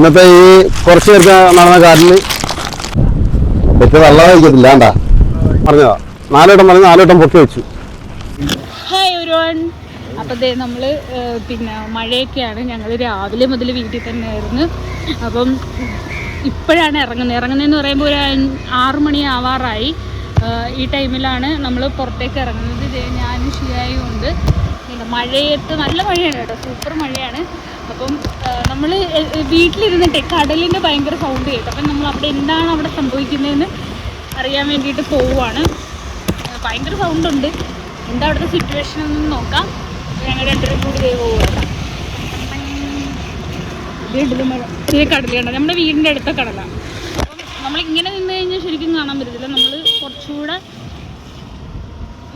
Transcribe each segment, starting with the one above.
ഇന്നത്തെ ഈ കുറച്ച് നേരത്തെ നടന്ന കാറ്റിൽ വെച്ച് വെള്ളം കഴിക്കത്തില്ല വേണ്ടാ പറഞ്ഞതാ. നാലുവട്ടം പറഞ്ഞ് നാലുവട്ടം പൊക്കി വെച്ചു. ഹായ് ഒരുവൺ അപ്പോൾ ദേ പിന്നെ മഴയൊക്കെയാണ്. ഞങ്ങൾ രാവിലെ മുതൽ വീട്ടിൽ തന്നെ ആയിരുന്നു. അപ്പം ഇപ്പോഴാണ് ഇറങ്ങുന്നത്. ഇറങ്ങുന്നതെന്ന് പറയുമ്പോൾ ഒരു ആറ് മണി ആവാറായി. ഈ ടൈമിലാണ് നമ്മൾ പുറത്തേക്ക് ഇറങ്ങുന്നത്. ഞാനും ഷിയായും ഉണ്ട്. മഴയത്ത് നല്ല മഴയാണ് കേട്ടോ. സൂപ്പർ മഴയാണ്. അപ്പം നമ്മൾ വീട്ടിലിരുന്നിട്ട് കടലിന്റെ ഭയങ്കര സൗണ്ട് കേട്ടു. അപ്പം നമ്മൾ അവിടെ എന്താണ് അവിടെ സംഭവിക്കുന്നതെന്ന് അറിയാൻ വേണ്ടിയിട്ട് പോവുകയാണ് ഭയങ്കര സൗണ്ട് ഉണ്ട്. എന്താ അവിടുത്തെ സിറ്റുവേഷൻ എന്ന് നോക്കാം. ഞങ്ങൾ രണ്ടുപേരും കൂടി ദേ പോവുകയാണ് ഇതേ മഴ. ചെറിയ കടലാണ് നമ്മുടെ വീടിന്റെ അടുത്ത കടലാണ് അപ്പം നമ്മളിങ്ങനെ നിന്ന് കഴിഞ്ഞാൽ ശരിക്കും കാണാൻ പറ്റത്തില്ല. നമ്മൾ കുറച്ചുകൂടെ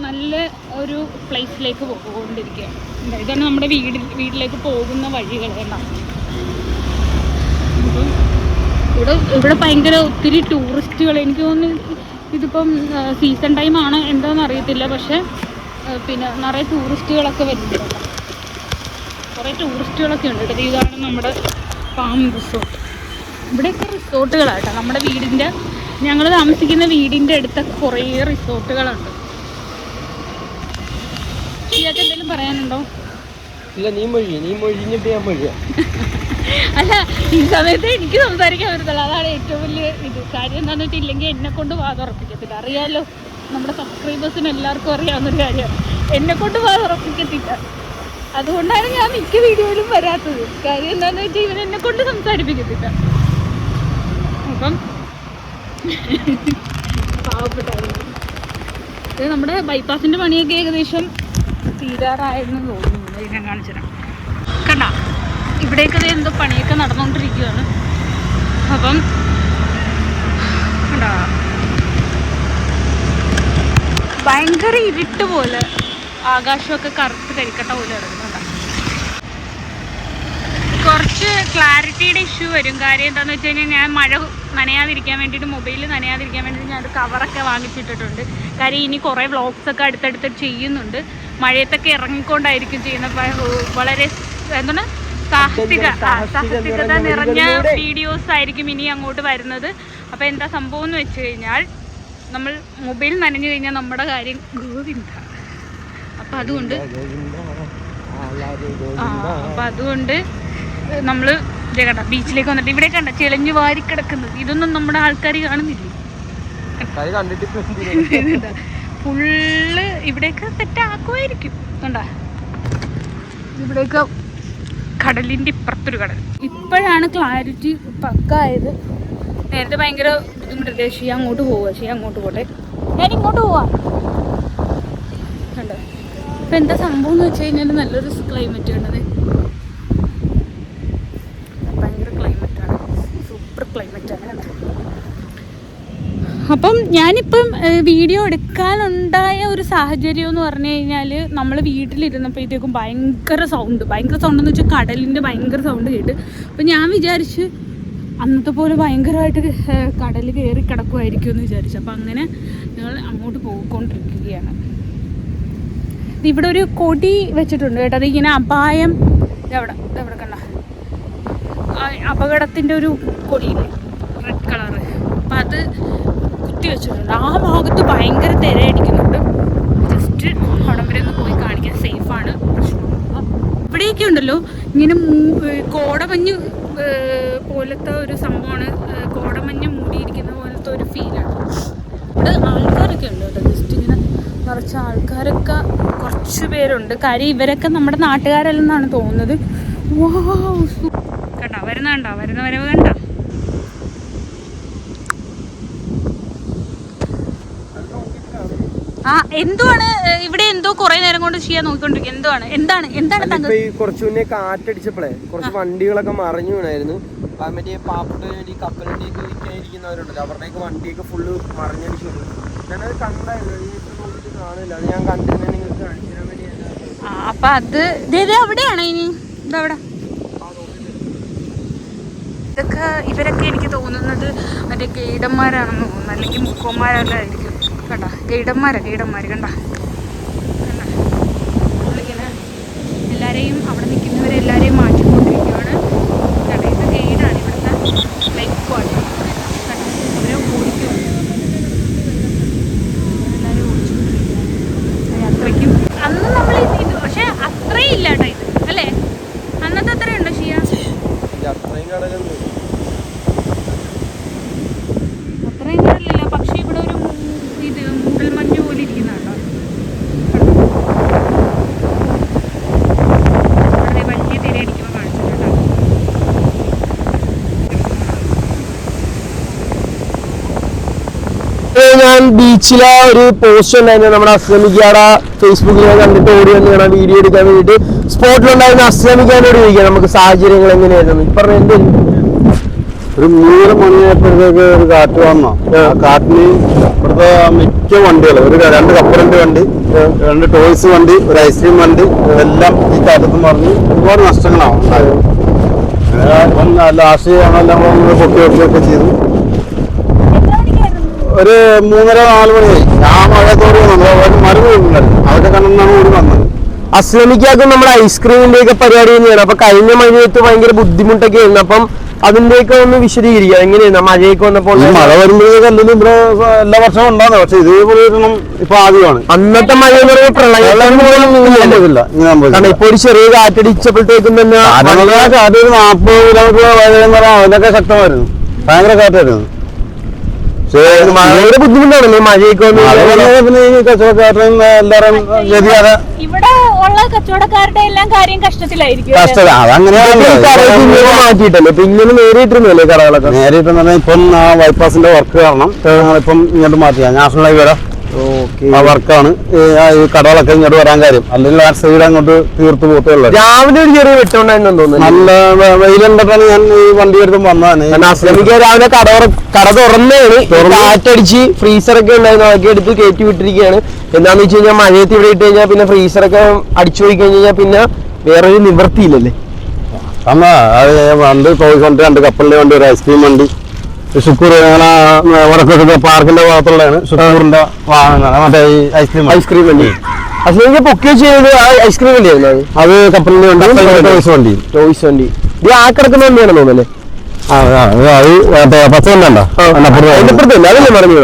നല്ല ഒരു പ്ലേസിലേക്ക് പോകൊണ്ടിരിക്കുകയാണ് എന്താ, ഇതാണ് നമ്മുടെ വീട് വീട്ടിലേക്ക് പോകുന്ന വഴികൾ കേട്ടോ. ഇവിടെ ഇവിടെ ഭയങ്കര ഒത്തിരി ടൂറിസ്റ്റുകൾ എനിക്ക് തോന്നുന്നു ഇതിപ്പം സീസൺ ടൈം ആണ് എന്താണെന്ന് അറിയത്തില്ല. പക്ഷേ പിന്നെ നിറയെ ടൂറിസ്റ്റുകളൊക്കെ വരുന്നുണ്ട് കുറേ ടൂറിസ്റ്റുകളൊക്കെ ഉണ്ട് കേട്ടോ. ഇതാണ് നമ്മുടെ ഫാം റിസോർട്ട് ഇവിടെയൊക്കെ റിസോർട്ടുകളാട്ടോ നമ്മുടെ വീടിന്റെ ഞങ്ങൾ താമസിക്കുന്ന വീടിന്റെ അടുത്തൊക്കെ കുറേ റിസോർട്ടുകളുണ്ട് ഇയാൾക്ക് എന്തെങ്കിലും പറയാനുണ്ടോ? ഇല്ല നീ മൊഴി നീ മൊഴിഞ്ഞിട്ട് ഞാൻ മൊഴിയാ. അല്ല ഈ സമയത്ത് എനിക്ക് സംസാരിക്കാൻ പറ്റത്തില്ല. അതാണ് ഏറ്റവും വലിയ ഇത്. കാര്യം എന്താണെന്ന് വെച്ചാൽ ഇല്ലെങ്കിൽ എന്നെ കൊണ്ട് വാതുറപ്പിക്കത്തില്ല അറിയാലോ നമ്മുടെ സബ്സ്ക്രൈബേഴ്സിന് എല്ലാവർക്കും അറിയാവുന്നൊരു കാര്യമാണ് എന്നെ കൊണ്ട് വാതുറപ്പിക്കത്തില്ല അതുകൊണ്ടാണ് ഞാൻ മിക്ക വീഡിയോയിലും വരാത്തത്. കാര്യം എന്താന്ന് വെച്ചാൽ ഇവൻ എന്നെ കൊണ്ട് സംസാരിപ്പിക്കത്തില്ല. അപ്പം പാവപ്പെട്ടായിരുന്നു നമ്മുടെ ബൈപ്പാസിന്റെ പണിയൊക്കെ ഏകദേശം തീരാറായെന്ന് തോന്നുന്നു. ഇതിനെ ഞാൻ കാണിച്ചു തരാം. കണ്ട? ഇവിടേക്കത് എന്തോ പണിയൊക്കെ നടന്നുകൊണ്ടിരിക്കുകയാണ് അപ്പം കണ്ടാ? ഭയങ്കര ഇരുട്ട് പോലെ ആകാശമൊക്കെ കറുത്ത് കരിക്കട്ട പോലെ കിടക്കുന്നുണ്ട് കുറച്ച് ക്ലാരിറ്റിയുടെ ഇഷ്യൂ വരും. കാര്യം എന്താണെന്ന് വെച്ച് കഴിഞ്ഞാൽ ഞാൻ മഴ നനയാതിരിക്കാൻ വേണ്ടിയിട്ട് മൊബൈൽ നനയാതിരിക്കാൻ വേണ്ടിയിട്ട് ഞാൻ കവറൊക്കെ വാങ്ങിച്ചിട്ടിട്ടുണ്ട്. കാര്യം ഇനി കുറേ വ്ളോഗ്സ് ഒക്കെ അടുത്തടുത്ത് ചെയ്യുന്നുണ്ട്. മഴയത്തൊക്കെ ഇറങ്ങിക്കൊണ്ടായിരിക്കും ചെയ്യുന്നത് വളരെ എന്താണ്? സാഹസിക സാഹസികത നിറഞ്ഞ വീഡിയോസ് ആയിരിക്കും ഇനി അങ്ങോട്ട് വരുന്നത്. അപ്പോൾ എന്താ സംഭവം എന്ന് വെച്ച് കഴിഞ്ഞാൽ നമ്മൾ മൊബൈൽ നനഞ്ഞു കഴിഞ്ഞാൽ നമ്മുടെ കാര്യം ഗോവിന്ദ. അപ്പം അതുകൊണ്ട് അപ്പം അതുകൊണ്ട് നമ്മൾ കണ്ട ബീച്ചിലേക്ക് വന്നിട്ട് ഇവിടെ കണ്ട ചെളിഞ്ഞു വാരി കിടക്കുന്നത്. ഇതൊന്നും നമ്മുടെ ആൾക്കാർ കാണുന്നില്ലേ? ഫുള്ള് ഇവിടെയൊക്കെ സെറ്റ് ആക്കുമായിരിക്കും. കണ്ട? ഇവിടെയൊക്കെ കടലിന്റെ ഇപ്പുറത്തൊരു കടൽ. ഇപ്പോഴാണ് ക്ലാരിറ്റി പക്കായത്. നേരത്തെ ഭയങ്കര ബുദ്ധിമുട്ടില്ലേ? ഷീ അങ്ങോട്ട് പോവുക ഷീ അങ്ങോട്ട് പോട്ടെ. ഞാൻ ഇങ്ങോട്ട് പോവാ. കണ്ടോ? ഇപ്പം എന്താ സംഭവം എന്ന് വെച്ച് കഴിഞ്ഞാൽ നല്ലൊരു ക്ലൈമറ്റ് ആണത് ഭയങ്കര ക്ലൈമറ്റാണ് സൂപ്പർ ക്ലൈമറ്റാണ് കണ്ടോ അപ്പം ഞാനിപ്പം വീഡിയോ എടുക്കാനുണ്ടായ ഒരു സാഹചര്യം എന്ന് പറഞ്ഞു കഴിഞ്ഞാൽ നമ്മൾ വീട്ടിലിരുന്നപ്പോഴത്തേക്കും ഭയങ്കര സൗണ്ട് ഭയങ്കര സൗണ്ട് എന്ന് വെച്ചാൽ കടലിന്റെ ഭയങ്കര സൗണ്ട് കേട്ട്. അപ്പം ഞാൻ വിചാരിച്ച് അന്നത്തെ പോലെ ഭയങ്കരമായിട്ട് കടൽ കയറി കിടക്കുമായിരിക്കും എന്ന് വിചാരിച്ചു. അപ്പം അങ്ങനെ ഞങ്ങൾ അങ്ങോട്ട് പോയിക്കൊണ്ടിരിക്കുകയാണ്. ഇവിടെ ഒരു കൊടി വെച്ചിട്ടുണ്ട് കേട്ടോ. അതിങ്ങനെ അപായം. ഇതെവിടെ ഇതെവിടെ കണ്ട? അപകടത്തിന്റെ ഒരു കൊടിയില്ലേ റെഡ് കളറ് അപ്പം അത് കുത്തി വെച്ചിട്ടുണ്ട്. ആ ഭാഗത്ത് ഭയങ്കര തിരയടിക്കുന്നുണ്ട്. ജസ്റ്റ് അവിടം ഒന്ന് പോയി കാണിക്കാൻ സേഫാണ് പ്രശ്നമൊന്നുമില്ല. ഇവിടെയൊക്കെ ഉണ്ടല്ലോ ഇങ്ങനെ കോടമഞ്ഞ് പോലത്തെ ഒരു സംഭവമാണ്. കോടമഞ്ഞ് മൂടിയിരിക്കുന്ന പോലത്തെ ഒരു ഫീലാണ് ഇവിടെ ആൾക്കാരൊക്കെ ഉണ്ട് കേട്ടോ. ജസ്റ്റ് ഇങ്ങനെ നിറച്ച ആൾക്കാരൊക്കെ കുറച്ച് പേരുണ്ട്. കാര്യം ഇവരൊക്കെ നമ്മുടെ നാട്ടുകാരല്ലെന്നാണ് തോന്നുന്നത്. കണ്ടോ വരുന്ന കണ്ടോ? വരുന്ന വരവ് കണ്ടോ ആ എന്തുവാണ് ഇവിടെ എന്തോ കുറെ നേരം കൊണ്ട് ചെയ്യാൻ നോക്കിക്കൊണ്ടിരിക്കുക എന്തുവാണ്? എന്താണ്? എന്താണ് താങ്കൾ ഈ കുറച്ചു മുന്നേ കാറ്റടിച്ചപ്പോഴേ കുറച്ച് വണ്ടികളൊക്കെ മറിഞ്ഞു വീണായിരുന്നു. മറ്റേ പാവപ്പെട്ട ഈ കപ്പലണ്ടിയൊക്കെ വിൽക്കാനിരിക്കുന്നവരുണ്ടല്ലോ അവരുടെയൊക്കെ വണ്ടിയൊക്കെ ഫുള്ള് മറിഞ്ഞടിച്ചു വീണു. ഞാനത് കണ്ടായിരുന്നു ഈ നോക്കിയിട്ട് കാണില്ല. അത് ഞാൻ കണ്ടിരുന്ന നിങ്ങൾക്ക് കാണിച്ചു തരാൻ വേണ്ടി അപ്പൊ അത് ദേ അവിടെയാണ് ഇനി? ഇതവിടെ ഇതൊക്കെ ഇവരൊക്കെ എനിക്ക് തോന്നുന്നത് മറ്റേ ഗൈഡന്മാരാണെന്ന് തോന്നുന്നു അല്ലെങ്കിൽ മുക്കോന്മാരെല്ലാം ആയിരിക്കും കണ്ട ഗൈഡന്മാരെ ഗൈഡന്മാർ കണ്ട. കണ്ട എല്ലാവരെയും അവിടെ നിൽക്കുന്നവരെ എല്ലാവരെയും മാറ്റിക്കൊണ്ടിരിക്കുകയാണ്. കണ്ട ഇത് ഗൈഡാണ് ഇവിടുത്തെ ലൈഫ് അവരെ ഓടിക്കും എല്ലാവരും ഓടിച്ചുകൊണ്ടിരിക്കുകയാണ്. അത്രയ്ക്കും. അന്ന് നമ്മൾ ഇത് പക്ഷേ അത്രയും ഇല്ല കേട്ടോ ഇത് അല്ലേ? അന്നത്തെ അത്രയുണ്ടോ ചെയ്യാം ബീച്ചിലെ ഒരു പോസ്റ്റ് ഉണ്ടായിരുന്നു. നമ്മുടെ അസ്ലമിക്കാട ഫേസ്ബുക്കിൽ കണ്ടിട്ട് ഓടി വന്ന് വീഡിയോ എടുക്കാൻ വേണ്ടിയിട്ട് സ്പോട്ടിലുണ്ടായിരുന്ന അസ്ലമിക്കാനോട് ചോദിക്കാം നമുക്ക് സാഹചര്യങ്ങൾ എങ്ങനെയായിരുന്നു? ഇപ്പൊ എന്ത്? ഒരു മൂന്നര മണിയായപ്പോഴത്തേക്ക് ഒരു കാറ്റ് വന്നു. ആ. കാറ്റിന് ഇവിടുത്തെ മിക്ക വണ്ടികൾ ഒരു രണ്ട് കപ്പലിന്റെ വണ്ടി രണ്ട് ടോയ്സ് വണ്ടി ഒരു ഐസ്ക്രീം വണ്ടി ഇതെല്ലാം ഈ കാറ്റത്ത് മറിഞ്ഞ് ഒരുപാട് നഷ്ടങ്ങളാണ് ഉണ്ടായത്. ലാസ്റ്റ് ഞങ്ങളെല്ലാം പൊക്കി വെക്കുകയൊക്കെ ചെയ്തു. ഒരു മൂന്നര നാല് മണിയായി. ഞാൻ മഴയത്തോട് വന്നത് മരം വീഴുന്നുണ്ടായിരുന്നു അതൊക്കെ കണ്ടെന്നാണ് ഓടി വന്നത്. അസ്ലമിക്കാക്കും നമ്മുടെ ഐസ്ക്രീമിന്റെ ഒക്കെ പരിപാടി തന്നെയാണ്. അപ്പൊ കഴിഞ്ഞ മഴയത്ത് ഭയങ്കര ബുദ്ധിമുട്ടൊക്കെ ആയിരുന്നു അപ്പം അതിന്റെയൊക്കെ ഒന്ന് വിശദീകരിക്കുക എങ്ങനെയാണ്? മഴയൊക്കെ വന്നപ്പോൾ മഴ വരുമ്പോഴേക്കും ഇവിടെ എല്ലാ വർഷവും ഉണ്ടാകുന്നത്. പക്ഷെ ഇതേപോലെ ഇപ്പൊ ആദ്യമാണ്. അന്നത്തെ മഴ എന്ന് പറയുമ്പോൾ പ്രളയം ഇപ്പൊ ഒരു ചെറിയ കാറ്റടിച്ചപ്പോഴത്തേക്കും തന്നെ കാറ്റെന്നുള്ള കാറ്റ് ഒരു നാൽപ്പത് കിലോമീറ്റർ വരെ അതിനൊക്കെ ശക്തമായിരുന്നു. ഭയങ്കര കാറ്റായിരുന്നു. ഭയങ്കര ബുദ്ധിമുട്ടാണല്ലേ മഴയൊക്കെ വന്ന് മഴ വന്നതിന് പിന്നെ ഈ കച്ചവടക്കാരുടെയും എല്ലാവരും ഗതിയാതെ ഇവിടെ ഉള്ള കച്ചവടക്കാരുടെ എല്ലാം കാര്യം കഷ്ടത്തിലായിരിക്കും അല്ലേ? കഷ്ടത. അതങ്ങനെയാണല്ലോ ഇങ്ങനെ മാറ്റിയിട്ടല്ലേ? ഇപ്പൊ ഇങ്ങനെ നേരിട്ടിരുന്നല്ലേ കടകളൊക്കെ? നേരിട്ടെന്ന് പറഞ്ഞാൽ ഇപ്പം ബൈപ്പാസിന്റെ വർക്ക് കാരണം ഇപ്പം ഇങ്ങോട്ട് മാറ്റിയാ നാഷണൽ ഹൈവേ ആ വർക്കാണ്. കടകളൊക്കെ ഇങ്ങോട്ട് വരാൻ കാര്യം. അല്ലെങ്കിൽ ആ സൈഡ് അങ്ങോട്ട് തീർത്ത് പോത്തുള്ളത് രാവിലെ ഒരു ചെറിയ തോന്നുന്നു നല്ല വെയിലുണ്ടിട്ടാണ് ഞാൻ ഈ വണ്ടി എടുത്ത് വന്നതാണ്. കാരണം രാവിലെ കട കട തുറന്നാണ് കാറ്റടിച്ച് ഫ്രീസറൊക്കെ ഉണ്ടായിരുന്നു. അതൊക്കെ എടുത്ത് കയറ്റി വിട്ടിരിക്കുകയാണ്. എന്താന്ന് വെച്ച് കഴിഞ്ഞാൽ മഴയത്ത് ഇവിടെ ഇട്ട് കഴിഞ്ഞാൽ പിന്നെ ഫ്രീസറൊക്കെ അടിച്ചു പോയി കഴിഞ്ഞ് കഴിഞ്ഞാൽ പിന്നെ വേറൊരു നിവൃത്തിയില്ലല്ലേ? അമ്മ അത് വണ്ടി ടോയ്സ് വണ്ടി രണ്ട് കപ്പലിന്റെ വണ്ടി ഒരു ഐസ്ക്രീം വണ്ടി. ഷുക്കൂർ അങ്ങനെ വടക്കൊക്കെ പാർക്കിന്റെ ഭാഗത്തുള്ളതാണ്. ഷുക്കൂറിന്റെ വാഹനങ്ങളാണ് മറ്റേ ഈ ഐസ്ക്രീം. ഐസ്ക്രീം വണ്ടി. അസ്ലമിക്ക പൊക്കി ചെയ്ത് ഐസ്ക്രീം വണ്ടിയായിരുന്നു അത്? കപ്പലിന്റെ വണ്ടി ടോയ്സ് വണ്ടി. ടോയ്സ് വണ്ടി. ഇത് ആ കിടക്കുന്ന വണ്ടിയാണ് തോന്നുന്നല്ലേ?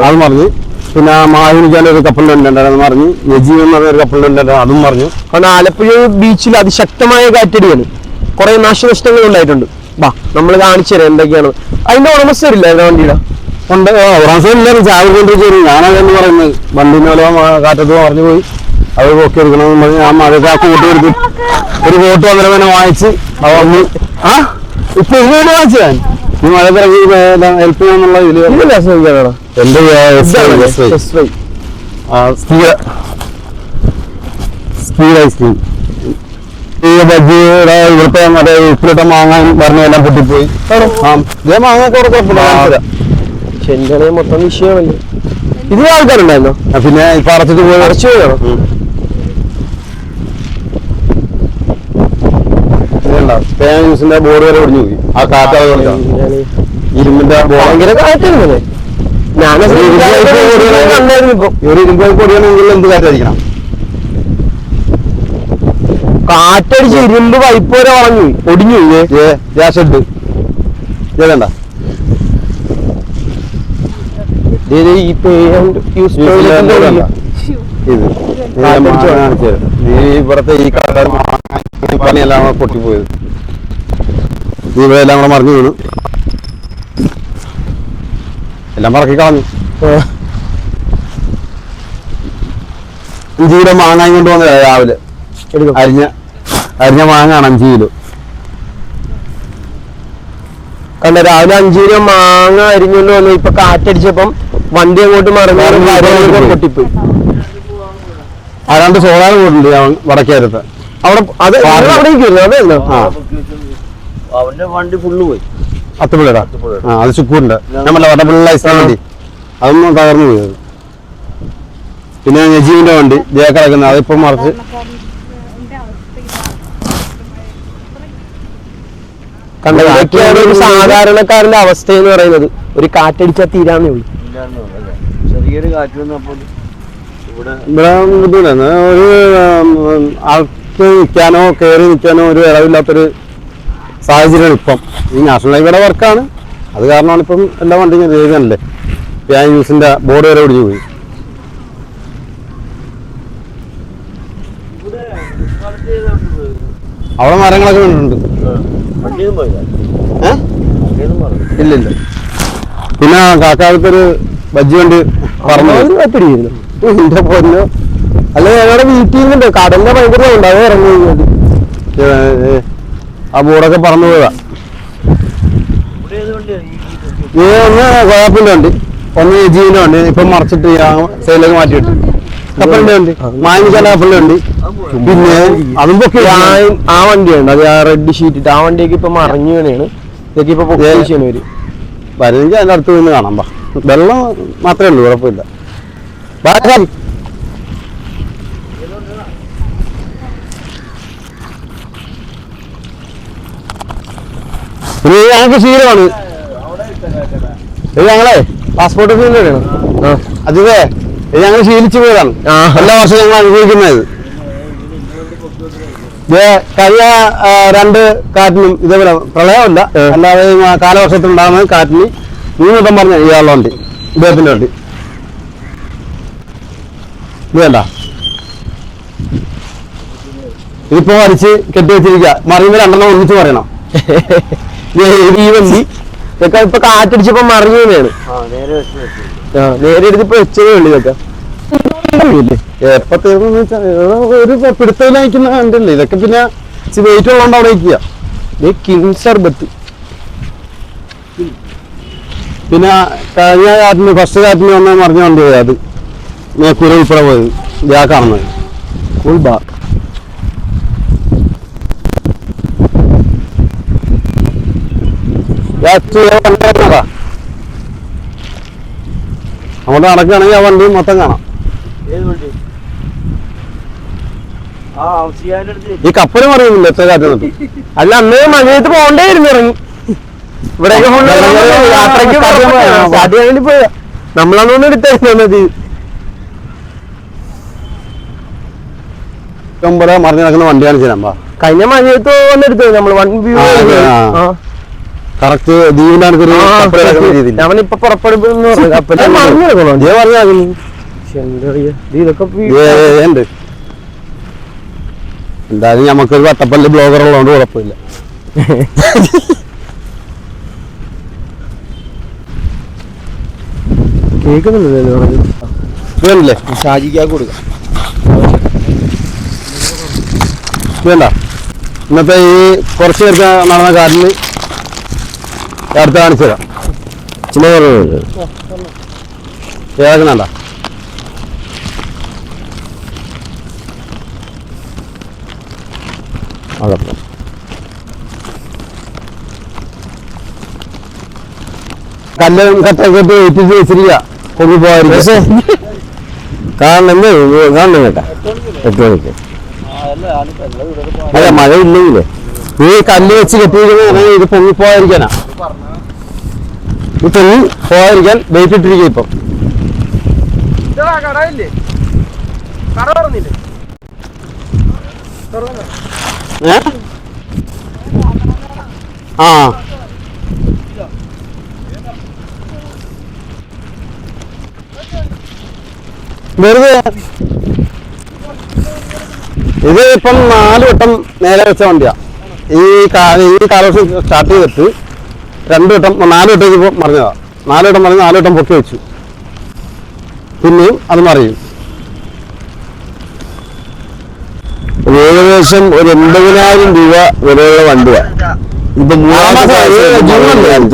അത് മറിഞ്ഞു. പിന്നെ മാഹിനിക്കാൻ ഒരു കപ്പലിന്റെ വണ്ടി അത് മറിഞ്ഞു. യജി എന്ന് പറഞ്ഞ ഒരു കപ്പലിന്റെ വണ്ടി ഉണ്ടായിരുന്നു അതും മറിഞ്ഞു. കാരണം ആലപ്പുഴ ബീച്ചിൽ അതിശക്തമായ കാറ്റടിയാണ്. കുറെ നാശനഷ്ടങ്ങൾ ഉണ്ടായിട്ടുണ്ട്. വാ നമ്മൾ കാണിച്ചു തരാം എന്തൊക്കെയാണ്. അതിന്റെ ഉടമസ്ഥരില്ല വണ്ടിയുടെ? ഉണ്ട്. കൊണ്ടിരിക്കുന്നു ഞാനതെന്ന് പറയുന്നത്. വണ്ടി മേലെ കാറ്റത്ത് മറിഞ്ഞു പോയി. അത് പൊക്കി എടുക്കണം പറഞ്ഞ് ഞാൻ ആ കൂട്ടി എടുത്ത് ഒരു കോട്ട് വന്നവനെ വാങ്ങിച്ച് അത് വന്ന് ആ? ഇപ്പൊ ഇങ്ങനെ വാങ്ങിച്ചു ഞാൻ. ഈ മഴ ഹെൽപ്പ് ചെയ്യാന്നുള്ള ഇതിൽ സ്പീഡ് ഐസ്ക്രീം. ഈ ബജ്ജിയുടെ ഇവിടുത്തെ മറ്റേ ഉപ്പിലിട്ട മാങ്ങ പറഞ്ഞെല്ലാം പൊട്ടിപ്പോയി. ആ ഇതേ മാങ്ങ കുറച്ച് ചെന്നൈ മൊത്തം വിഷയമല്ലേ ഇതിന് ആൾക്കാരുണ്ടായിരുന്നോ? പിന്നെ ഇപ്പൊ അടച്ചിട്ട് പോയി അടച്ചു പോയാണോ തേങ്ങ ബോർഡ് വരെ ഒടിഞ്ഞു പോയി. ആ കൊടുക്കാം ഇരുമ്പിന്റെ ഭയങ്കര കാറ്റായിരുന്നു ഒരു ഇരുമ്പ് പൊടിയാണെങ്കിൽ എന്ത് കാറ്റായിരിക്കണം? കാറ്റടിച്ച് ഇരുമ്പ് പൈപ്പ് വരെ വളഞ്ഞു ഒടിഞ്ഞു ഗ്യാഷെഡ് ഇതേണ്ട ഇവിടത്തെ ഈ കട പണിയെല്ലാം കൂടെ പൊട്ടിപ്പോയത്. കൂടെ മറിഞ്ഞു വീണു. എല്ലാം പറക്കി കളഞ്ഞു. അഞ്ച് കിലോ മാങ്ങ കൊണ്ട് രാവിലെ. എടുക്കും. അരിഞ്ഞ മാങ്ങാണ് അഞ്ച് കിലോ. കണ്ട രാവിലെ അഞ്ചു കിലോ മാങ്ങ അരിഞ്ഞുകൊണ്ട് വന്നു ഇപ്പൊ കാറ്റടിച്ചപ്പം വണ്ടി അങ്ങോട്ട് മറിഞ്ഞു അതാണ്ട്. പൊട്ടിപ്പോയി. സോളാർ പോയിട്ടുണ്ട് ഞാൻ വടക്കേരത്ത് അവിടെ അത്. അവിടെ അവന്റെ വണ്ടി ഫുള്ള് പോയി. അത്തുപിള്ളടാ ആ അത് ചുക്കൂറിന്റെ നമ്മളെ വടപ്പിള്ള വണ്ടി. അതൊന്നും തകർന്നു പോയി പിന്നെ നജീവിന്റെ വണ്ടി ജയ കിടക്കുന്നത്. അതിപ്പോ മറിച്ച് കണ്ട? ഇതൊക്കെയാണ് ഒരു സാധാരണക്കാരന്റെ അവസ്ഥ എന്ന് പറയുന്നത്. ഒരു കാറ്റടിച്ചാൽ തീരാന്നേ ഉള്ളൂ? ചെറിയൊരു കാറ്റ് വന്നപ്പോൾ ഇവിടെ ഇവിടെ ബുദ്ധിമുട്ടാണ്. ഒരു ആൾക്ക് നിൽക്കാനോ കയറി നിൽക്കാനോ ഒരു ഇളവില്ലാത്തൊരു സാഹചര്യമാണ് ഇപ്പം. ഈ നാഷണൽ ഹൈവേയുടെ വർക്കാണ്. അത് കാരണമാണ് ഇപ്പം എല്ലാ വണ്ടിയും ചെയ്യുന്നല്ലേ ഞാൻ യൂസിന്റെ ബോർഡ് വരെ ഒടിഞ്ഞു പോയി. അവിടെ മരങ്ങളൊക്കെ വീണിട്ടുണ്ട് വണ്ടിയും പോയില്ല ഏഹ് ഇല്ല ഇല്ല പിന്നെ കാക്കാലത്തൊരു ബജ്ജി വണ്ടി പറഞ്ഞു പിടിയിരുന്നു എന്റെ പൊന്നു? അല്ല ഞങ്ങളുടെ വീട്ടിൽ നിന്നുണ്ട് കടലിന്റെ ഭയങ്കര ഉണ്ടാവും ഇറങ്ങി കഴിഞ്ഞാൽ ആ ബോർഡൊക്കെ പറന്നു പോയതാ. ഏ ഒന്ന് ഗോയാപ്പിന്റെ വണ്ടി. ഒന്ന് ജീവിന്റെ വണ്ടി. ഇപ്പം മറച്ചിട്ട് ആ സൈഡിലേക്ക് മാറ്റിയിട്ട്. കപ്പലുണ്ട് കപ്പലിന്റെ വണ്ടി. പിന്നെ അതും ആ വണ്ടിയുണ്ട്. അത് ആ റെഡ് ഷീറ്റ് ആ വണ്ടിയൊക്കെ ഇപ്പൊ മറിഞ്ഞു വീണാണ്. ഇതൊക്കെ ഇപ്പൊ പൊക്കേഷൻ വരും വരുന്നെങ്കിൽ അതിന്റെ അടുത്ത് നിന്ന് കാണാം പാ വെള്ളം മാത്രമേ ഉള്ളൂ കുഴപ്പമില്ല. ഞങ്ങൾക്ക് ശീലമാണ്. ഞങ്ങളെ പാസ്പോർട്ട് അതിവേ ഇത് ഞങ്ങൾ ശീലിച്ചു പോയതാണ്. എല്ലാ വർഷവും ഞങ്ങൾ അനുഭവിക്കുന്നത്. കഴിഞ്ഞ രണ്ട് കാറ്റിനും ഇതേപോലെ പ്രളയമല്ല. അല്ലാതെ ഈ ഉണ്ടാകുന്ന കാറ്റിന് മൂന്ന് വട്ടം പറഞ്ഞ ഇയാളുടെ വണ്ടി ഇദ്ദേഹത്തിന്റെ വണ്ടി. ഇതല്ല വേണ്ട ഇതിപ്പോ വലിച്ച് കെട്ടി വെച്ചിരിക്കുക. മറിയുമ്പോ രണ്ടെണ്ണം ഒന്നിച്ച് പറയണം. ഈ വണ്ടി ഇതൊക്കെ ഇപ്പൊ കാറ്റടിച്ചപ്പോ മറിഞ്ഞു തന്നെയാണ് ആ നേരെ ഒരു പിടുത്തയിൽ നിൽക്കുന്ന കണ്ടില്ലേ? ഇതൊക്കെ പിന്നെ വെയിറ്റ് ഉള്ളതുകൊണ്ട് അവിടെ സർബത്ത്. പിന്നെ കഴിഞ്ഞ കാറ്റിന് ഫസ്റ്റ് കാറ്റിന് വന്ന മറിഞ്ഞ വണ്ടി പോയത് മേക്കൂര ഉൾപ്പെടെ പോയത്. ഇതാ കാണുന്നത്. വരുന്നതാ. അങ്ങോട്ട് നടക്കുകയാണെങ്കിൽ ആ വണ്ടി മൊത്തം കാണാം ഏത് വണ്ടി ഈ കപ്പൽ മറിയുന്നില്ല എത്ര കാറ്റ് അല്ല അന്ന് മഴയത്ത് പോകണ്ടായിരുന്നു ഇറങ്ങി ഇവിടേക്ക് യാത്രയ്ക്ക് പോയ ചെയ്യാൻ എടുത്തത് ഒമ്പത് മറിഞ്ഞ് നടക്കുന്ന വണ്ടിയാണ് ചെയ്യാൻ കഴിഞ്ഞ മഴയത്ത് വന്നെടുത്തത് നമ്മൾ വൺ വ്യൂ. കറക്റ്റ് രീതിയിൽ. അവനിപ്പൊ പുറപ്പെടുന്നു എന്തായാലും നമുക്കൊരു വട്ടപ്പള്ളി ബ്ലോഗർ ഉള്ളതുകൊണ്ട് കുഴപ്പമില്ല. വേണ്ടല്ലേ? ഷാജിക്കാ കൊടുക്കാം. വേണ്ട. ഇന്നത്തെ ഈ കുറച്ച് പേർക്ക് നടന്ന കാറ്റിന് അടുത്ത് കാണിച്ചു തരാം. ഏതാക്കണണ്ട അതപ്പം കല്ലും കട്ടൊക്കെ ഇട്ട് വെച്ചിട്ട് വെച്ചിരിക്കുക കാരണം എന്ത് കാണണം കേട്ടാ എട്ട് മണിക്ക് അല്ല മഴ ഇല്ലെങ്കിലേ. ഈ കല്ല് വെച്ച് കെട്ടിയിരിക്കുന്ന ഇത് പൊങ്ങി പോകാതിരിക്കാനാ. ഇത് പൊങ്ങി പോയിരിക്കാൻ വെയിറ്റ് ഇപ്പം. ഏ? ആ. വെറുതെ. ഇത് ഇപ്പം നാല് വട്ടം നേരെ വെച്ച വണ്ടിയാ. ഈ ഈ കാലവർഷം സ്റ്റാർട്ട് ചെയ്തിട്ട് രണ്ട് വട്ടം നാല് വട്ടം ഇപ്പോൾ മറിഞ്ഞതാ. നാല് വട്ടം മറിഞ്ഞ് നാല് വട്ടം പൊക്കി വെച്ചു. പിന്നെയും അത് മറിയും. ഏകദേശം ഒരു എൺപതിനായിരം രൂപ വിലയുള്ള വണ്ടിയാണ് ഇപ്പൊ മൂന്നാമത്തെ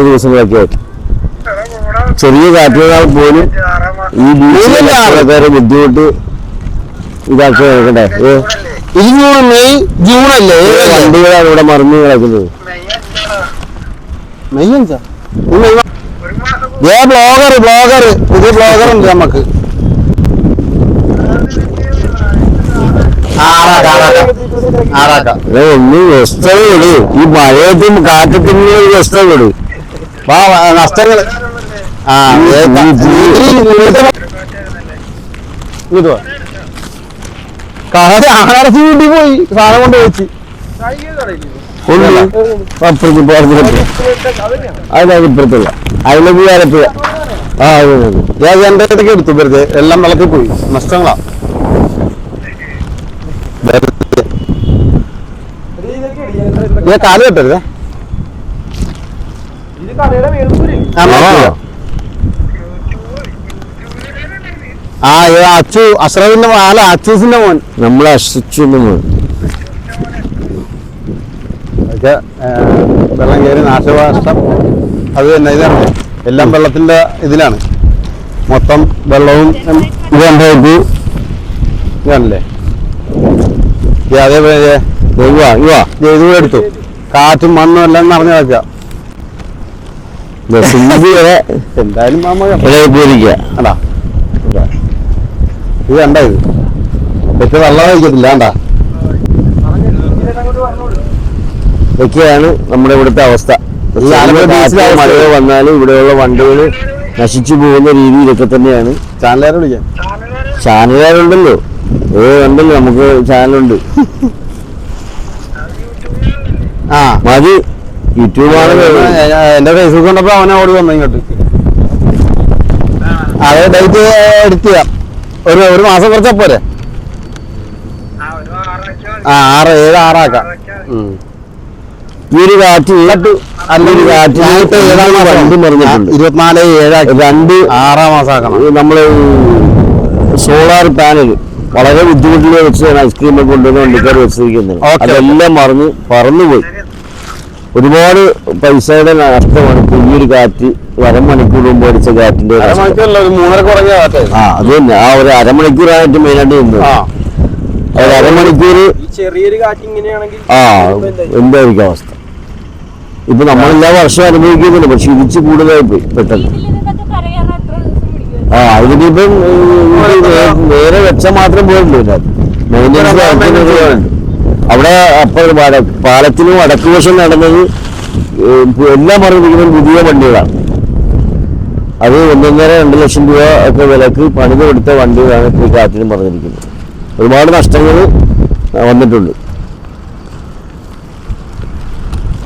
ദിവസങ്ങളൊക്കെ ചെറിയ കാറ്റുകാർ പോലും ഈ ബുദ്ധിമുട്ട് ഇതാക്കി നോക്കട്ടെ ജൂൺ മെയ് ജൂൺ അല്ലേ വണ്ടികളാണ് ഇവിടെ മറിഞ്ഞു കിടക്കുന്നത്. മെയ് മാ- ഏ ബ്ലോഗർ ബ്ലോഗർ. പുതിയ ബ്ലോഗർ ഉണ്ട് നമുക്ക് ഒന്ന് വ്യവസ്ഥകൾ വിട് ഈ മഴയത്തും കാറ്റത്തും ഒരു വ്യവസ്ഥ വിട് വാ, ആ ഇങ്ങോട്ട് വാ. ഇങ്ങോട്ട് വാ. കാട് ആറടച്ച് വീട്ടിൽ പോയി. സാധനം കൊണ്ട് വെച്ച്. ഒന്ന് അപ്പുറത്ത് പുറത്ത് അതിനകത്ത് ഇപ്പുറത്തുള്ള അതിലേക്ക് ആലപ്പുഴ ആ ഞാൻ എന്റെ ഇടയ്ക്ക് എടുത്തു വെറുതെ. എല്ലാം വെള്ളത്തിൽ പോയി. നഷ്ടങ്ങളാ. ഞാൻ കാൽ കെട്ടരുതേ. ആ, ഇത് അച്ചു അഷ്റഫിന്റെ മോൻ അല്ല അച്ചൂസിന്റെ മോൻ. നമ്മളെ ഒക്കെ ഏ, വെള്ളം കയറി നാശവാഷ്ടം അത് തന്നെ ഇതാണ്. എല്ലാം വെള്ളത്തിന്റെ ഇതിലാണ്. മൊത്തം വെള്ളവും ഇതുണ്ടായിട്ട് ഇതാണല്ലേ? ഇത് അതേപോലെ ഇവാ ഇവാ ഇത് കൂടെ എടുത്തു. കാറ്റും മണ്ണും എല്ലാം നിറഞ്ഞു കിടക്കുക എന്തായാലും മാമ ഇതാ. ഇത് കണ്ട ഇത്? ഇതൊക്കെ വെള്ളം കഴിക്കത്തില്ല കണ്ടാ? ഇതൊക്കെയാണ് നമ്മുടെ ഇവിടുത്തെ അവസ്ഥ. മഴയോ വന്നാലും ഇവിടെയുള്ള വണ്ടികൾ നശിച്ചു പോകുന്ന രീതിയിലൊക്കെ തന്നെയാണ്. ചാനലുകാരെ വിളിക്കാം. ചാനലുകാരുണ്ടല്ലോ. ഏ ഉണ്ടല്ലോ നമുക്ക് ചാനലുണ്ട്. ആ മതി. യൂട്യൂബാണ് എന്റെ ഫേസ്ബുക്ക് കണ്ടപ്പോ അവനെ ഓടി വന്നു ഇങ്ങോട്ട്. അതെ ഡേറ്റ് എഡിറ്റ് ചെയ്യാം ഒരു ഒരു മാസം കുറച്ചാ പോരെ? ആ ആറ് ഏഴ് ആറാക്കാം. ഈ ഒരു കാറ്റ് അല്ല ഒരു കാറ്റ് ഞാനിപ്പോ ഏഴാം മാസം രണ്ടും പറഞ്ഞിട്ടുണ്ട് ഇരുപത്തിനാല് ഏഴാക്കി. രണ്ട് ആറാം മാസം ആക്കണം നമ്മൾ സോളാർ പാനൽ വളരെ ബുദ്ധിമുട്ടിൽ വെച്ച് ഐസ്ക്രീം ഒക്കെ കൊണ്ടുവന്ന് വണ്ടിക്കാർ വെച്ചിരിക്കുന്നത്. അതെല്ലാം മറന്ന് പറന്നുപോയി. ഒരുപാട് പൈസയുടെ നഷ്ടമാണ്. ഈ ഒരു കാറ്റ് വരം അരമണിക്കൂർ മുമ്പ് അടിച്ച കാറ്റിന്റെ ആ അത് തന്നെ. ആ ഒരു അരമണിക്കൂറായിട്ട് മെയിനായിട്ട് നിന്നത് ഒരു അരമണിക്കൂർ ചെറിയൊരു കാറ്റ് ഇങ്ങനെയാണെങ്കിൽ ആ എന്തായിരിക്കും അവസ്ഥ? ഇപ്പൊ നമ്മളെല്ലാ വർഷവും അനുഭവിക്കുന്നുണ്ട്. പക്ഷെ ഇടിച്ച് കൂടുതലായി പോയി പെട്ടെന്ന്. ആ ഇതിനിപ്പം നേരെ വെച്ച മാത്രം പോയിട്ടില്ല. മെയിന്റെനൻസ് അവിടെ അപ്പോൾ പാലത്തിന് വടക്ക് വശം നടന്നത് എല്ലാം പറഞ്ഞിരിക്കുന്നത് പുതിയ വണ്ടികളാണ്. അത് ഒന്നൊന്നര രണ്ട് ലക്ഷം രൂപ ഒക്കെ വിലക്ക് പണിത് കൊടുത്ത വണ്ടികളാണ് ഇപ്പോൾ കാറ്റിനും പറഞ്ഞിരിക്കുന്നത്. ഒരുപാട് നഷ്ടങ്ങൾ വന്നിട്ടുണ്ട്.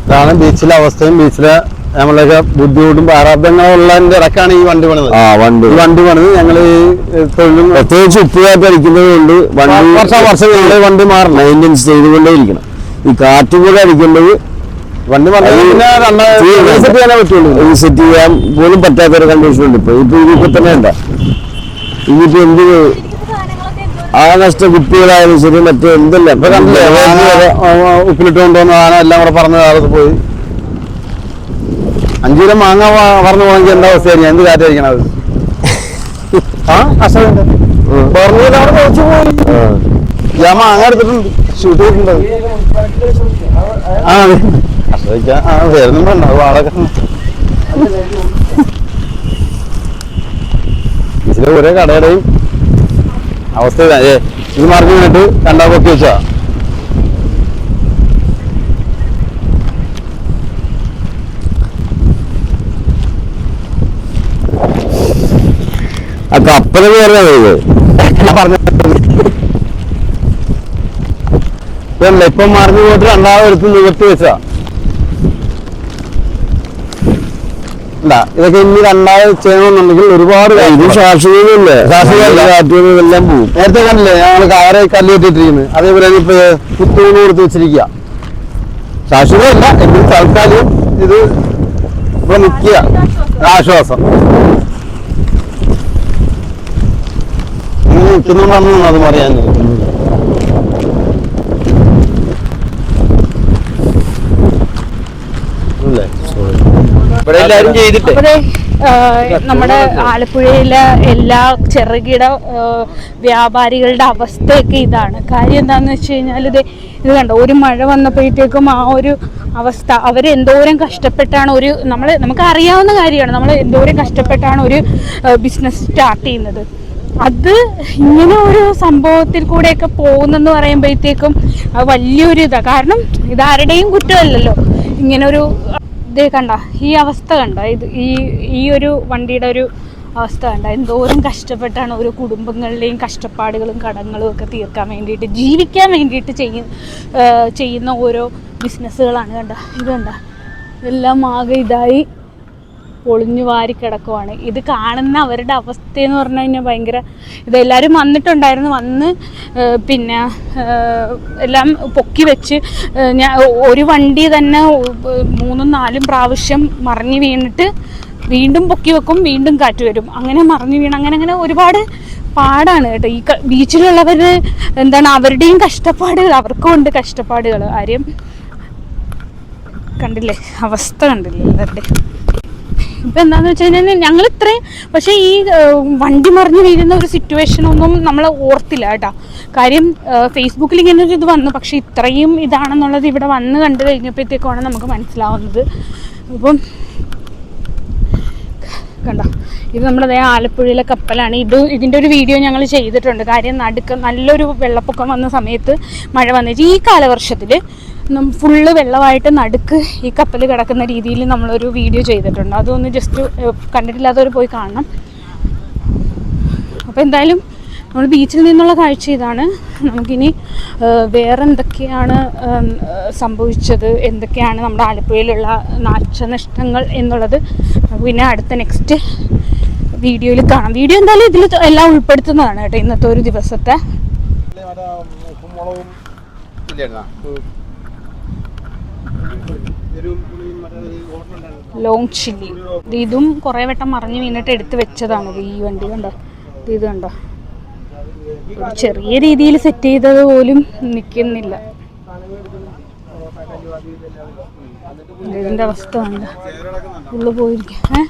ഇതാണ് ബീച്ചിലെ അവസ്ഥയും ബീച്ചിലെ നമ്മളൊക്കെ ബുദ്ധിമുട്ടും പ്രാരാബ്ദങ്ങളുള്ളതിന്റെ ഇടക്കാണ് ഈ വണ്ടി പണിത്. ആ വണ്ടി. ഈ വണ്ടി പണിത് ഞങ്ങൾ തൊഴിലും പ്രത്യേകിച്ച് ഉപ്പുകാറ്റ് അടിക്കുന്നത് കൊണ്ട് വണ്ടി വർഷം വർഷം ഞങ്ങൾ വണ്ടി മാറണം. മെയിന്റെനൻസ് ചെയ്തുകൊണ്ടേ ഇരിക്കണം. ഈ കാറ്റ് കൂടെ അടിക്കുമ്പോൾ വണ്ടി ചെയ്യാനേ പറ്റുള്ളൂ. റീസെറ്റ് ചെയ്യാൻ പോലും പറ്റാത്തൊരു കണ്ടീഷൻ ഉണ്ട്. ഇപ്പൊ ഇപ്പൊ ഇതിപ്പോ തന്നെ ഉണ്ട ഇനിയിപ്പോ എന്ത് ആ നഷ്ട കുപ്പികളായാലും ശരി മറ്റേ എന്തെല്ലാം? ഉപ്പിലിട്ട് കൊണ്ടുവന്ന ആന എല്ലാം കൂടെ പറഞ്ഞ കാലത്ത് പോയി. അഞ്ചു കിലോ മാങ്ങ പറഞ്ഞു പോകണമെങ്കിൽ എന്താ അവസ്ഥയാണ് എന്ത് കാറ്റായിരിക്കണത് ആ? അസുഖം പറഞ്ഞത് അവിടെ കഴിച്ചു പോയി. ഞാൻ മാങ്ങ എടുത്തിട്ടുണ്ട് ഷൂട്ട് ചെയ്തിട്ടുണ്ട്. ആ അതെ. അസുഖിക്കാൻ ആ വരുന്നും വേണ്ട. അത് വാടക. ഇതിലെ ഒരേ കടയുടെയും അവസ്ഥ ഇതാ. മാർഗം വീണിട്ട് രണ്ടാ പൊക്കി വെച്ചാ ആ കപ്പലെന്ന് പറഞ്ഞത് പറഞ്ഞു ഇപ്പം മറിഞ്ഞു പോയിട്ട് രണ്ടാമത് എടുത്ത് നിവർത്തി വെച്ചാ. ഇതൊക്കെ ഇനി രണ്ടാമത് ചെയ്യണമെന്നുണ്ടെങ്കിൽ ഒരുപാട് ഇത് ശാശ്വതമല്ലേ ശാശ്വതമല്ല. പോവും. നേരത്തെ കണ്ടില്ലേ? ഞങ്ങൾ കാറെ കല്ലുകെട്ടിട്ടിരിക്കുന്നത് അതേപോലെ ഇപ്പൊ കുത്തൂന്ന് കൊടുത്ത് വെച്ചിരിക്കുക ശാശ്വതമല്ല എങ്കിലും തൽക്കാലം ഇത് ഇവിടെ നിൽക്കുക. ആശ്വാസം. നിൽക്കുന്നുണ്ടെന്നാണ് അത് പറയാൻ അതെ നമ്മുടെ ആലപ്പുഴയിലെ എല്ലാ ചെറുകിട വ്യാപാരികളുടെ അവസ്ഥയൊക്കെ ഇതാണ്. കാര്യം എന്താണെന്ന് വെച്ച് കഴിഞ്ഞാൽ ഇത് ഇത് കണ്ടോ ഒരു മഴ വന്നപ്പോഴത്തേക്കും ആ ഒരു അവസ്ഥ അവർ എന്തോരം കഷ്ടപ്പെട്ടാണ് ഒരു നമ്മൾ നമുക്ക് അറിയാവുന്ന കാര്യമാണ്. നമ്മൾ എന്തോരം കഷ്ടപ്പെട്ടാണ് ഒരു ബിസിനസ് സ്റ്റാർട്ട് ചെയ്യുന്നത്. അത് ഇങ്ങനെ ഒരു സംഭവത്തിൽ കൂടെയൊക്കെ പോകുന്നെന്ന് പറയുമ്പോഴത്തേക്കും അത് വലിയൊരു ഇതാണ് കാരണം ഇതാരുടെയും കുറ്റമല്ലല്ലോ. ഇങ്ങനെ ഒരു ഇത് കണ്ട? ഈ അവസ്ഥ കണ്ട? ഇത് ഈ ഈ ഒരു വണ്ടിയുടെ ഒരു അവസ്ഥ കണ്ട? എന്തോരം കഷ്ടപ്പെട്ടാണ് ഓരോ കുടുംബങ്ങളിലെയും കഷ്ടപ്പാടുകളും കടങ്ങളും ഒക്കെ തീർക്കാൻ വേണ്ടിയിട്ട് ജീവിക്കാൻ വേണ്ടിയിട്ട് ചെയ്യ ചെയ്യുന്ന ഓരോ ബിസിനസ്സുകളാണ് കണ്ട? ഇത് കണ്ട? എല്ലാം ആകെ ഇതായി. പൊളിഞ്ഞു വാരി കിടക്കുവാണ്. ഇത് കാണുന്ന അവരുടെ അവസ്ഥ എന്ന് പറഞ്ഞു കഴിഞ്ഞാൽ ഭയങ്കര ഇതെല്ലാവരും വന്നിട്ടുണ്ടായിരുന്നു. വന്ന് പിന്നെ എല്ലാം പൊക്കി വെച്ച് ഞാൻ ഒരു വണ്ടി തന്നെ മൂന്നും നാലും പ്രാവശ്യം മറിഞ്ഞു വീണിട്ട് വീണ്ടും പൊക്കി വെക്കും വീണ്ടും കാറ്റ് വരും. അങ്ങനെ മറിഞ്ഞു വീണ് അങ്ങനെ അങ്ങനെ ഒരുപാട് പാടാണ് കേട്ടോ. ഈ ബീച്ചിലുള്ളവർ എന്താണ് അവരുടെയും കഷ്ടപ്പാടുകൾ അവർക്കും ഉണ്ട് കഷ്ടപ്പാടുകൾ. ആരെയും കണ്ടില്ലേ? അവസ്ഥ കണ്ടില്ലേ? ഇപ്പൊ എന്താന്ന് വെച്ച് കഴിഞ്ഞാൽ ഞങ്ങൾ ഇത്രയും പക്ഷേ ഈ വണ്ടി മറിഞ്ഞു വീഴുന്ന ഒരു സിറ്റുവേഷൻ ഒന്നും നമ്മൾ ഓർത്തില്ല കേട്ടോ. കാര്യം ഫേസ്ബുക്കിൽ ഇങ്ങനെ ഒരു ഇത് വന്നു. പക്ഷെ ഇത്രയും ഇതാണെന്നുള്ളത് ഇവിടെ വന്ന് കണ്ടു കഴിഞ്ഞപ്പോഴത്തേക്കാണ് നമുക്ക് മനസ്സിലാവുന്നത്. അപ്പം കണ്ട? ഇത് നമ്മുടെ ആലപ്പുഴയിലെ കപ്പലാണ്. ഇത് ഇതിന്റെ ഒരു വീഡിയോ ഞങ്ങൾ ചെയ്തിട്ടുണ്ട്. കാര്യം നടുക്ക് നല്ലൊരു വെള്ളപ്പൊക്കം വന്ന സമയത്ത് മഴ വന്നിട്ട് ഈ കാലവർഷത്തിൽ ഫുള്ള് വെള്ളമായിട്ട് നടുക്ക് ഈ കപ്പൽ കിടക്കുന്ന രീതിയിൽ നമ്മളൊരു വീഡിയോ ചെയ്തിട്ടുണ്ട്. അതൊന്ന് ജസ്റ്റ് കണ്ടിട്ടില്ലാത്തവർ പോയി കാണണം. അപ്പോൾ എന്തായാലും നമ്മൾ ബീച്ചിൽ നിന്നുള്ള കാഴ്ച ഇതാണ്. നമുക്കിനി വേറെ എന്തൊക്കെയാണ് സംഭവിച്ചത്? എന്തൊക്കെയാണ് നമ്മുടെ ആലപ്പുഴയിലുള്ള നാശനഷ്ടങ്ങൾ എന്നുള്ളത് പിന്നെ അടുത്ത നെക്സ്റ്റ് വീഡിയോയിൽ കാണാം. വീഡിയോ എന്തായാലും ഇതിൽ എല്ലാം ഉൾപ്പെടുത്തുന്നതാണ് കേട്ടോ ഇന്നത്തെ ഒരു ദിവസത്തെ മറ്റേ ഉപ്പും മുളകും ഇല്ലായിരുന്നാ എരിവും പുളിയും മറ്റേ ഈ ഹോട്ടലുണ്ടായിരുന്നു ലോങ് ചില്ലി ഇത് കുറേ വട്ടം മറിഞ്ഞ് വീണിട്ട് എടുത്ത് വെച്ചതാണ് ഈ വണ്ടി കണ്ടോ? ഇത് കണ്ടോ? ചെറിയ രീതിയിൽ സെറ്റ് ചെയ്തത് പോലും നിൽക്കുന്നില്ല. ഇതിന്റെ അവസ്ഥ ഉള്ളു പോയിരിക്കും. ഏ?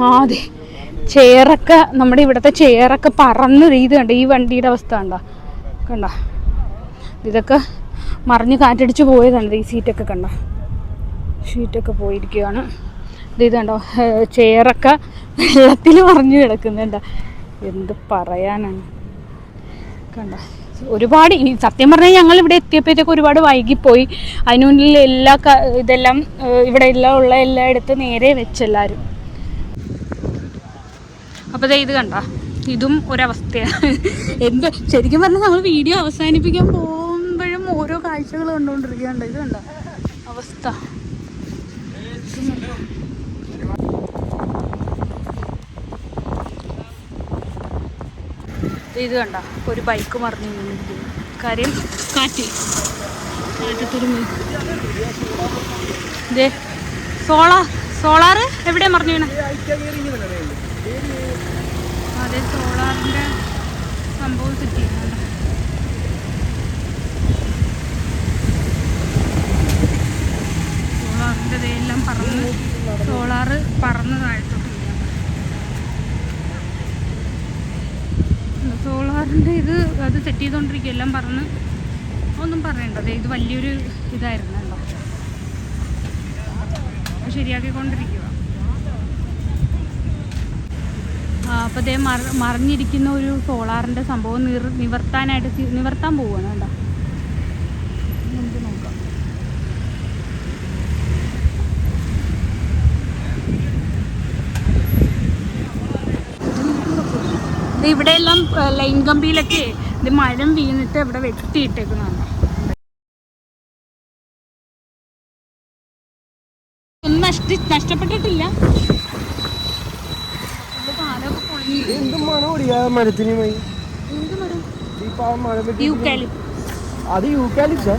ആ അതെ. ചെയറൊക്കെ നമ്മുടെ ഇവിടുത്തെ ചെയറൊക്കെ പറന്ന് ഇത് കണ്ട? ഈ വണ്ടിയുടെ അവസ്ഥ കണ്ടോ? കണ്ടോ? ഇതൊക്കെ മറിഞ്ഞ് കാറ്റടിച്ച് പോയതാണ് ഈ സീറ്റൊക്കെ കണ്ടോ? ഷീറ്റൊക്കെ പോയിരിക്കുകയാണ്. ഇത് കണ്ടോ ചെയറൊക്കെ വെള്ളത്തിൽ മറിഞ്ഞു കിടക്കുന്നുണ്ട്. എന്ത് പറയാനാണ്? കണ്ട? ഒരുപാട് ഈ സത്യം പറഞ്ഞാൽ ഞങ്ങൾ ഇവിടെ എത്തിയപ്പോഴത്തേക്ക് ഒരുപാട് വൈകിപ്പോയി. അതിനുള്ളിൽ എല്ലാ ക- ഇതെല്ലാം ഇവിടെ എല്ലാം ഉള്ള എല്ലായിടത്തും നേരെ വെച്ചെല്ലാവരും അപ്പോൾ ഇത് കണ്ട? ഇതും ഒരവസ്ഥയാണ്. എന്ത് ശരിക്കും പറഞ്ഞാൽ നമ്മൾ വീഡിയോ അവസാനിപ്പിക്കാൻ പോകുമ്പോഴും ഓരോ കാഴ്ചകൾ കണ്ടുകൊണ്ടിരിക്കുകയുണ്ട് ഇത് കണ്ട? അവസ്ഥ. ഇത് കണ്ട? ഒരു ബൈക്ക് മറിഞ്ഞു കാര്യം കാറ്റ്. ദേ സോളാർ സോളാർ എവിടെയാ മറിഞ്ഞു വീണേ? അതെ സോളാറിന്റെ സംഭവം സെറ്റ് എല്ലാം ഇതെല്ലാം പറന്ന് സോളാറ് പറന്നതായിട്ടുണ്ട് സോളാറിന്റെ ഇത് അത് സെറ്റ് ചെയ്തുകൊണ്ടിരിക്കുക എല്ലാം പറന്ന് ഒന്നും പറയണ്ട. ഇത് വലിയൊരു ഇതായിരുന്നല്ലോ ശരിയാക്കിക്കൊണ്ടിരിക്കുക അപ്പോൾ മറ മറിഞ്ഞിരിക്കുന്ന ഒരു സോളാറിന്റെ സംഭവം നിർ നിവർത്താനായിട്ട് നിവർത്താൻ പോവുകയാണ് കേട്ടോ നമുക്ക് നോക്കാം ഇത് ഇവിടെയെല്ലാം ലൈൻ കമ്പിയിലൊക്കെ ഇത് മരം വീണിട്ട് ഇവിടെ വെട്ടിയിട്ടേക്കുന്നതാണ്. ഒന്നും നഷ്ട നഷ്ടപ്പെട്ടിട്ടില്ല. മരത്തിന് അത് യൂക്കാലിപ്സാ